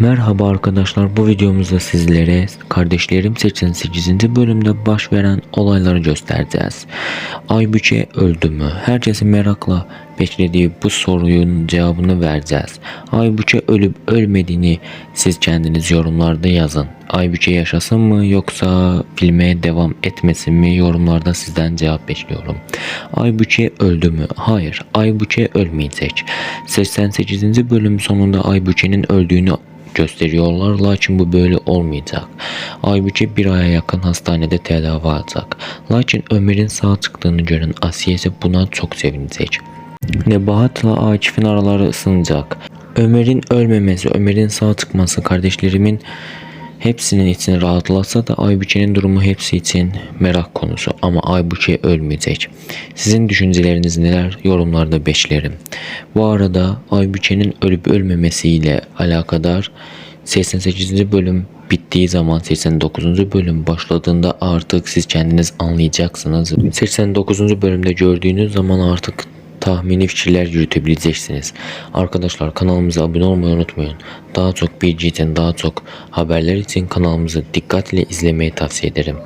Merhaba arkadaşlar bu videomuzda sizlere Kardeşlerim 88. bölümde baş veren olayları göstereceğiz. Aybüke öldü mü? Herkesin merakla beklediği bu sorunun cevabını vereceğiz. Aybüke ölüp ölmediğini siz kendiniz yorumlarda yazın. Aybüke yaşasın mı yoksa filme devam etmesin mi yorumlarda sizden cevap bekliyorum. Aybüke öldü mü? Hayır Aybüke ölmeyecek. 88. bölüm sonunda Aybüke'nin öldüğünü gösteriyorlar lakin bu böyle olmayacak. Aybüke bir aya yakın hastanede tedavi alacak. Lakin Ömer'in sağ çıktığını gören Asiye ise buna çok sevinecek. Nebahat'la Akif'in araları ısınacak. Ömer'in ölmemesi, Ömer'in sağ çıkması kardeşlerimin hepsinin için rahatlasa da Aybüke'nin durumu hepsi için merak konusu ama Aybüke ölmeyecek. Sizin düşünceleriniz neler yorumlarda beklerim. Bu arada Aybüke'nin ölüp ölmemesiyle alakadar 88. bölüm bittiği zaman 89. bölüm başladığında artık siz kendiniz anlayacaksınız. 89. bölümde gördüğünüz zaman artık tahmini fikirler yürütebileceksiniz. Arkadaşlar kanalımıza abone olmayı unutmayın. Daha çok için daha çok haberler için kanalımızı dikkatle izlemeyi tavsiye ederim.